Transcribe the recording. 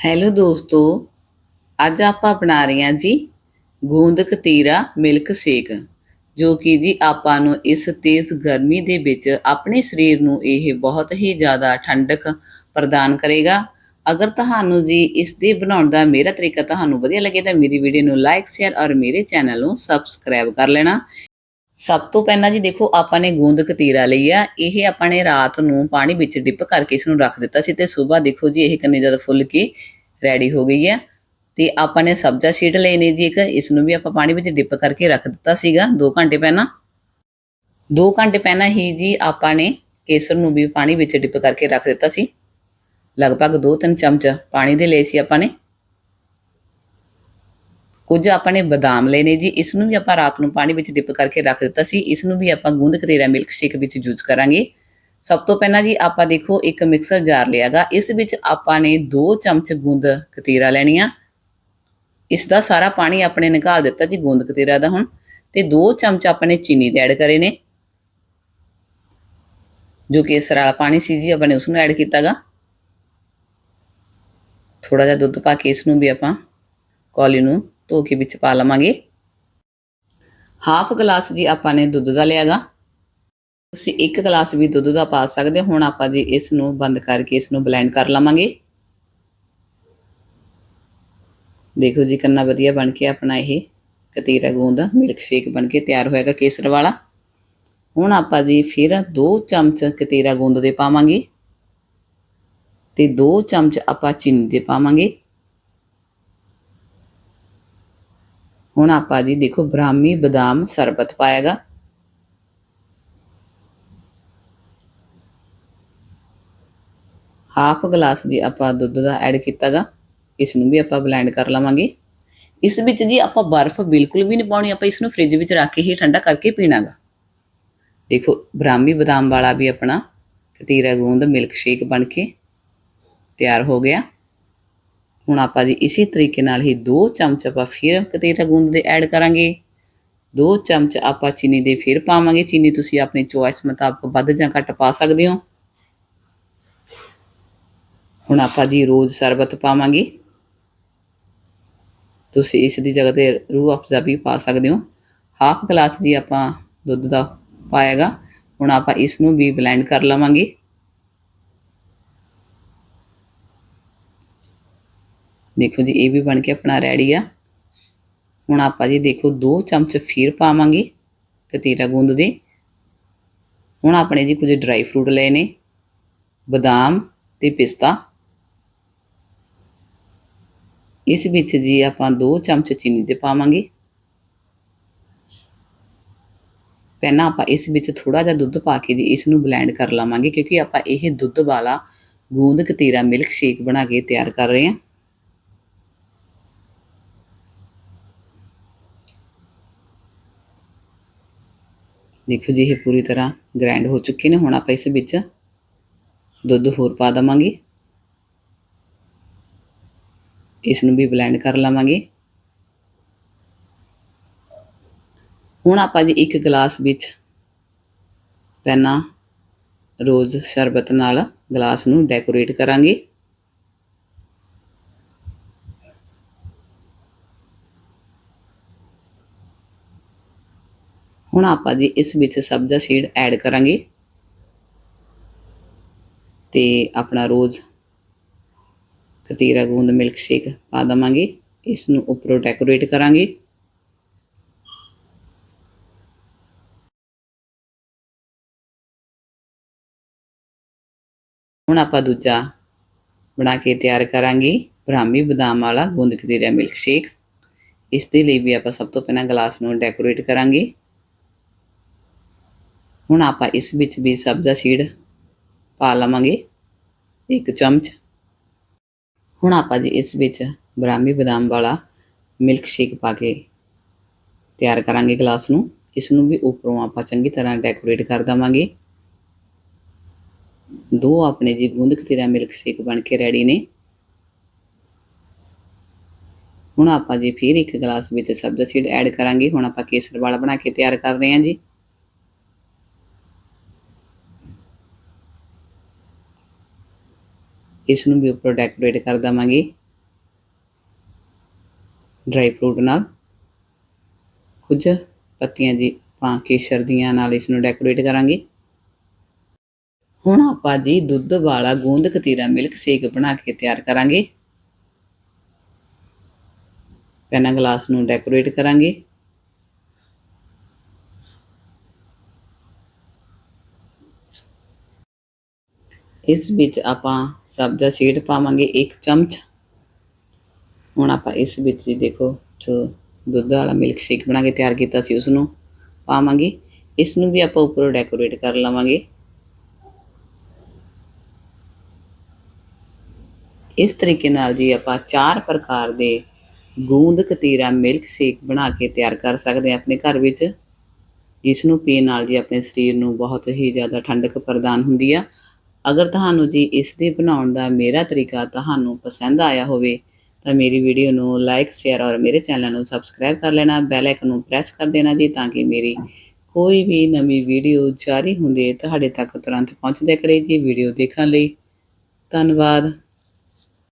Hello ਦੋਸਤੋ, ਅੱਜ ਆਪਾਂ ਬਣਾ ਰਹੇ ਹਾਂ ਜੀ ਗੂੰਦ ਕਤੀਰਾ ਮਿਲਕ ਸ਼ੇਕ, ਜੋ ਕਿ ਜੀ ਆਪਾਂ ਨੂੰ ਇਸ ਤੇਜ਼ ਗਰਮੀ ਦੇ ਵਿੱਚ ਆਪਣੇ ਸਰੀਰ ਨੂੰ ਇਹ ਬਹੁਤ ਹੀ ਜ਼ਿਆਦਾ ਠੰਡਕ ਪ੍ਰਦਾਨ ਕਰੇਗਾ। ਅਗਰ ਤੁਹਾਨੂੰ ਜੀ ਇਸ ਦੇ ਬਣਾਉਣ ਦਾ ਮੇਰਾ ਤਰੀਕਾ ਤੁਹਾਨੂੰ ਵਧੀਆ ਲੱਗੇ ਤਾਂ ਮੇਰੀ ਵੀਡੀਓ ਨੂੰ ਲਾਈਕ ਸ਼ੇਅਰ ਔਰ ਮੇਰੇ ਚੈਨਲ ਨੂੰ ਸਬਸਕ੍ਰਾਈਬ ਕਰ ਲੈਣਾ। ਸਭ ਤੋਂ ਪਹਿਲਾਂ ਜੀ ਦੇਖੋ, ਆਪਾਂ ਨੇ ਗੂੰਦ ਕਤੀਰਾ ਲਈ ਆ। ਇਹ ਆਪਾਂ ਨੇ ਰਾਤ ਨੂੰ ਪਾਣੀ ਵਿੱਚ ਡਿਪ ਕਰਕੇ ਇਸ ਨੂੰ ਰੱਖ ਦਿੱਤਾ ਸੀ ਤੇ ਸਵੇਰ ਦੇਖੋ ਜੀ, ਇਹ ਕਿੰਨੀ ਜ਼ਿਆਦਾ ਫੁੱਲ ਕੇ ਰੈਡੀ ਹੋ ਗਈ ਹੈ ਤੇ ਆਪਾਂ ਨੇ ਸਬਜ਼ਾ ਸੀਡ ਲਏ ਨੇ ਜੀ ਇੱਕ ਇਸ ਨੂੰ ਵੀ ਆਪਾਂ ਪਾਣੀ ਵਿੱਚ ਡਿਪ ਕਰਕੇ ਰੱਖ ਦਿੱਤਾ ਸੀਗਾ 2 ਘੰਟੇ ਪਹਿਲਾਂ। 2 ਘੰਟੇ ਪਹਿਲਾਂ ਹੀ ਜੀ ਆਪਾਂ ਨੇ ਕੇਸਰ ਨੂੰ ਵੀ ਪਾਣੀ ਵਿੱਚ ਡਿਪ ਕਰਕੇ ਰੱਖ ਦਿੱਤਾ ਸੀ। ਲਗਭਗ 2-3 ਚਮਚ ਪਾਣੀ ਦੇ ਲਏ ਸੀ ਆਪਾਂ ਨੇ। ਕੁਝ ਆਪਾਂ ਨੇ ਬਦਾਮ ਲਏ ਨੇ ਜੀ ਇਸ ਨੂੰ ਵੀ ਆਪਾਂ ਰਾਤ ਨੂੰ ਪਾਣੀ ਵਿੱਚ ਡਿਪ ਕਰਕੇ ਰੱਖ ਦਿੱਤਾ ਸੀ ਇਸ ਨੂੰ ਵੀ ਆਪਾਂ ਗੂੰਦ ਕਤੀਰਾ ਮਿਲਕ ਸ਼ੇਕ ਵਿੱਚ ਯੂਜ਼ ਕਰਾਂਗੇ। ਸਭ ਤੋਂ ਪਹਿਲਾਂ ਜੀ ਆਪਾਂ ਦੇਖੋ ਇੱਕ ਮਿਕਸਰ ਜਾਰ ਲਿਆਗਾ ਇਸ ਵਿੱਚ ਆਪਾਂ ਨੇ 2 ਚਮਚ ਗੂੰਦ ਕਤੀਰਾ ਲੈਣੀ ਆ ਇਸ ਦਾ ਸਾਰਾ ਪਾਣੀ ਆਪਣੇ ਨਿਕਾਲ ਦਿੱਤਾ ਜੀ ਗੂੰਦ ਕਤੀਰਾ ਦਾ ਹੁਣ, ਤੇ 2 ਚਮਚ ਆਪਾਂ ਨੇ ਚੀਨੀ ਦੇ ਐਡ ਕਰੇ ਨੇ। ਜੋ ਕੇਸਰ ਵਾਲਾ ਪਾਣੀ ਸੀ ਜੀ, ਆਪਾਂ ਨੇ ਉਸ ਨੂੰ ਐਡ ਕੀਤਾਗਾ ਥੋੜਾ ਜਿਹਾ ਦੁੱਧ ਪਾ ਕੇ ਇਸ ਨੂੰ ਵੀ ਆਪਾਂ ਕੌਲੀ ਨੂੰ ਧੋ ਕੇ ਵਿੱਚ ਪਾ ਲਵਾਂਗੇ। ਹਾਫ ਗਲਾਸ ਜੀ ਆਪਾਂ ਨੇ ਦੁੱਧ ਦਾ ਲਿਆਗਾ। ਤੁਸੀਂ ਇੱਕ ਗਲਾਸ ਵੀ ਦੁੱਧ ਦਾ ਪਾ ਸਕਦੇ ਹੋ। ਹੁਣ ਆਪਾਂ ਜੀ ਇਸ ਨੂੰ ਬੰਦ ਕਰਕੇ ਇਸ ਨੂੰ ਬਲੈਂਡ ਕਰ ਲਵਾਂਗੇ। ਦੇਖੋ ਜੀ ਕਿੰਨਾ ਵਧੀਆ ਬਣ ਕੇ ਆਪਣਾ ਇਹ ਕਤੀਰਾ ਗੂੰਦ ਮਿਲਕ ਸ਼ੇਕ ਬਣ ਕੇ ਤਿਆਰ ਹੋਏਗਾ ਕੇਸਰ ਵਾਲਾ। ਹੁਣ ਆਪਾਂ ਜੀ ਫਿਰ 2 ਚਮਚ ਕਤੀਰਾ ਗੂੰਦ ਦੇ ਪਾਵਾਂਗੇ। ਤੇ 2 ਚਮਚ ਆਪਾਂ ਚੀਨੀ ਦੇ ਪਾਵਾਂਗੇ। ਹੁਣ ਆਪਾਂ ਜੀ ਦੇਖੋ ਬ੍ਰਾਹਮੀ ਬਦਾਮ ਸਰਬਤ ਪਾਏਗਾ ਹਾਫ ਗਲਾਸ ਜੀ ਆਪਾਂ ਦੁੱਧ ਦਾ ਐਡ ਕੀਤਾਗਾ ਇਸ ਨੂੰ ਵੀ ਆਪਾਂ ਬਲੈਂਡ ਕਰ ਲਵਾਂਗੇ। ਇਸ ਵਿੱਚ ਜੀ ਆਪਾਂ ਬਰਫ਼ ਬਿਲਕੁਲ ਵੀ ਨਹੀਂ ਪਾਉਣੀ, ਆਪਾਂ ਇਸ ਨੂੰ ਫ੍ਰਿਜ ਵਿੱਚ ਰੱਖ ਕੇ ਹੀ ਠੰਡਾ ਕਰਕੇ ਪੀਣਾਗਾ। ਦੇਖੋ ਬ੍ਰਾਹਮੀ ਬਦਾਮ ਵਾਲਾ ਵੀ ਆਪਣਾ ਕਤੀਰਾ ਗੂੰਦ ਮਿਲਕ ਸ਼ੇਕ ਬਣ ਕੇ ਤਿਆਰ ਹੋ ਗਿਆ। ਹੁਣ ਆਪਾਂ ਜੀ ਇਸੇ ਤਰੀਕੇ ਨਾਲ ਹੀ 2 ਚਮਚ ਆਪਾਂ ਫਿਰ ਕਤੀਰਾ ਗੂੰਦ ਦੇ ਐਡ ਕਰਾਂਗੇ। 2 ਚਮਚ ਆਪਾਂ ਚੀਨੀ ਦੇ ਫਿਰ ਪਾਵਾਂਗੇ। ਚੀਨੀ ਤੁਸੀਂ ਆਪਣੀ ਚੋਇਸ ਮੁਤਾਬਕ ਵੱਧ ਜਾਂ ਘੱਟ ਪਾ ਸਕਦੇ ਹੋ। ਹੁਣ ਆਪਾਂ ਜੀ ਰੋਜ਼ ਸ਼ਰਬਤ ਪਾਵਾਂਗੇ। ਤੁਸੀਂ ਇਸ ਦੀ ਜਗ੍ਹਾ ਤੇ ਰੂਹ ਅਫਜ਼ਾ ਵੀ ਪਾ ਸਕਦੇ ਹੋ। ਹਾਫ ਗਲਾਸ ਜੀ ਆਪਾਂ ਦੁੱਧ ਦਾ ਪਾਏਗਾ ਹੁਣ ਆਪਾਂ ਇਸ ਨੂੰ ਵੀ ਬਲੈਂਡ ਕਰ ਲਵਾਂਗੇ। ਦੇਖੋ ਜੀ, ਇਹ ਵੀ ਬਣ ਕੇ ਆਪਣਾ ਰੈਡੀ ਆ। ਹੁਣ ਆਪਾਂ ਜੀ ਦੇਖੋ 2 ਚਮਚ ਫੀਰ ਪਾਵਾਂਗੇ ਕਤੀਰਾ ਗੂੰਦ ਦੇ। ਹੁਣ ਆਪਣੇ ਜੀ ਕੁਝ ਡਰਾਈ ਫਰੂਟ ਲਏ ਨੇ, ਬਦਾਮ ਤੇ ਪਿਸਤਾ। ਇਸ ਵਿੱਚ ਜੀ ਆਪਾਂ 2 ਚਮਚ ਚੀਨੀ ਦੇ ਪਾਵਾਂਗੇ। ਪਹਿਲਾਂ ਆਪਾਂ ਇਸ ਵਿੱਚ ਥੋੜਾ ਜਿਹਾ ਦੁੱਧ ਪਾ ਕੇ ਜੀ ਇਸ ਨੂੰ ਬਲੈਂਡ ਕਰ ਲਵਾਂਗੇ, ਕਿਉਂਕਿ ਆਪਾਂ ਇਹ ਦੁੱਧ ਵਾਲਾ ਗੂੰਦ ਕਤੀਰਾ ਮਿਲਕ ਸ਼ੇਕ ਬਣਾ ਕੇ ਤਿਆਰ ਕਰ ਰਹੇ ਹਾਂ। ਦੇਖੋ ਜੀ, ਇਹ ਪੂਰੀ ਤਰ੍ਹਾਂ ਗ੍ਰਾਈਂਡ ਹੋ ਚੁੱਕੇ ਨੇ। ਹੁਣ ਆਪਾਂ ਇਸ ਵਿੱਚ ਦੁੱਧ ਹੋਰ ਪਾ ਦਵਾਂਗੇ। ਇਸ ਨੂੰ ਵੀ ਬਲੈਂਡ ਕਰ ਲਵਾਂਗੇ। ਹੁਣ ਆਪਾਂ ਜੀ ਇੱਕ ਗਲਾਸ ਵਿੱਚ ਪਹਿਲਾਂ ਰੋਜ਼ ਸ਼ਰਬਤ ਨਾਲ ਗਲਾਸ ਨੂੰ ਡੈਕੋਰੇਟ ਕਰਾਂਗੇ। ਹੁਣ ਆਪਾਂ ਜੀ ਇਸ ਵਿੱਚ ਸਬਜ਼ਾ ਸੀਡ ਐਡ ਕਰਾਂਗੇ। ਤੇ ਆਪਣਾ ਰੋਜ਼ ਕਤੀਰਾ, ਗੂੰਦ ਮਿਲਕ ਸ਼ੇਕ ਪਾ ਦਵਾਂਗੇ। ਇਸ ਨੂੰ ਉੱਪਰੋਂ ਡੈਕੋਰੇਟ ਕਰਾਂਗੇ। ਹੁਣ ਆਪਾਂ ਦੂਜਾ ਬਣਾ ਕੇ ਤਿਆਰ ਕਰਾਂਗੇ। ਬ੍ਰਾਹਮੀ ਬਦਾਮ ਵਾਲਾ ਗੂੰਦ ਕਤੀਰਾ ਮਿਲਕ ਸ਼ੇਕ ਇਸ ਦੇ ਲਈ ਵੀ ਆਪਾਂ ਸਭ ਤੋਂ ਪਹਿਲਾਂ ਗਲਾਸ ਨੂੰ ਡੈਕੋਰੇਟ ਕਰਾਂਗੇ। ਹੁਣ ਆਪਾਂ ਇਸ ਵਿੱਚ ਵੀ ਸਬਜ਼ਾ ਸੀਡ ਪਾ ਲਵਾਂਗੇ, ਇੱਕ ਚਮਚ। ਹੁਣ ਆਪਾਂ ਜੀ ਇਸ ਵਿੱਚ ਬ੍ਰਾਹਮੀ ਬਦਾਮ ਵਾਲਾ ਮਿਲਕ ਸ਼ੇਕ ਪਾ ਕੇ ਤਿਆਰ ਕਰਾਂਗੇ ਗਲਾਸ ਨੂੰ। ਇਸ ਨੂੰ ਵੀ ਉੱਪਰੋਂ ਆਪਾਂ ਚੰਗੀ ਤਰ੍ਹਾਂ ਡੈਕੋਰੇਟ ਕਰ ਦਵਾਂਗੇ। ਦੋ ਆਪਣੇ ਜੀ ਗੂੰਦ ਕਤੀਰਾ ਮਿਲਕ ਸ਼ੇਕ ਬਣ ਕੇ ਰੈਡੀ ਨੇ। ਹੁਣ ਆਪਾਂ ਜੀ ਫਿਰ ਇੱਕ ਗਲਾਸ ਵਿੱਚ ਸਬਜ਼ਾ ਸੀਡ ਐਡ ਕਰਾਂਗੇ। ਹੁਣ ਆਪਾਂ ਕੇਸਰ ਵਾਲਾ ਬਣਾ ਕੇ ਤਿਆਰ ਕਰ ਰਹੇ ਹਾਂ ਜੀ। ਇਸ ਨੂੰ ਵੀ ਉੱਪਰ ਡੈਕੋਰੇਟ ਕਰ ਦਵਾਂਗੇ। ਡਰਾਈ ਫਰੂਟ ਨਾਲ। ਕੁਝ ਪੱਤੀਆਂ ਦੀ ਪਾ ਕੇ ਸਰਦੀਆਂ ਨਾਲ ਇਸ ਨੂੰ ਡੈਕੋਰੇਟ ਕਰਾਂਗੇ। ਹੁਣ ਆਪਾਂ ਜੀ ਦੁੱਧ ਵਾਲਾ ਗੋਂਦ ਕਤੀਰਾ ਮਿਲਕ ਸ਼ੇਕ ਬਣਾ ਕੇ ਤਿਆਰ ਕਰਾਂਗੇ। ਪਹਿਲਾਂ ਗਲਾਸ ਨੂੰ ਡੈਕੋਰੇਟ ਕਰਾਂਗੇ। ਇਸ ਵਿੱਚ ਆਪਾਂ ਸਬਜ਼ਾ ਸੀਡ ਪਾਵਾਂਗੇ 1 ਚਮਚ। ਹੁਣ ਆਪਾਂ ਇਸ ਵਿੱਚ ਜੀ ਦੇਖੋ, ਜੋ ਦੁੱਧ ਵਾਲਾ ਮਿਲਕ ਸ਼ੇਕ ਬਣਾ ਕੇ ਤਿਆਰ ਕੀਤਾ ਸੀ ਉਸ ਨੂੰ ਪਾਵਾਂਗੇ। ਇਸ ਨੂੰ ਵੀ ਆਪਾਂ ਉੱਪਰੋਂ ਡੈਕੋਰੇਟ ਕਰ ਲਵਾਂਗੇ। ਇਸ ਤਰੀਕੇ ਨਾਲ ਜੀ ਆਪਾਂ ਚਾਰ ਪ੍ਰਕਾਰ ਦੇ ਗੂੰਦ ਕਤੀਰਾ ਮਿਲਕ ਸ਼ੇਕ ਬਣਾ ਕੇ ਤਿਆਰ ਕਰ ਸਕਦੇ ਹਾਂ ਆਪਣੇ ਘਰ ਵਿੱਚ। ਜਿਸ ਨੂੰ ਪੀਣ ਨਾਲ ਜੀ ਆਪਣੇ ਸਰੀਰ ਨੂੰ ਬਹੁਤ ਹੀ ਜ਼ਿਆਦਾ ਠੰਡਕ ਪ੍ਰਦਾਨ ਹੁੰਦੀ ਆ। ਅਗਰ ਤੁਹਾਨੂੰ ਜੀ ਇਸ ਦੇ ਬਣਾਉਣ ਦਾ ਮੇਰਾ ਤਰੀਕਾ ਤੁਹਾਨੂੰ ਪਸੰਦ ਆਇਆ ਹੋਵੇ, ਤਾਂ ਮੇਰੀ ਵੀਡੀਓ ਨੂੰ ਲਾਈਕ ਸ਼ੇਅਰ ਔਰ ਮੇਰੇ ਚੈਨਲ ਨੂੰ ਸਬਸਕ੍ਰਾਈਬ ਕਰ ਲੈਣਾ ਬੈਲ ਆਈਕਨ ਨੂੰ ਪ੍ਰੈਸ ਕਰ ਦੇਣਾ ਜੀ ਤਾਂ ਕਿ ਮੇਰੀ ਕੋਈ ਵੀ ਨਵੀਂ ਵੀਡੀਓ ਜਾਰੀ ਹੁੰਦੀ ਹੈ ਤੁਹਾਡੇ ਤੱਕ ਤੁਰੰਤ ਪਹੁੰਚਦੇ ਕਰੇ ਜੀ ਵੀਡੀਓ ਦੇਖਣ ਲਈ। ਧੰਨਵਾਦ।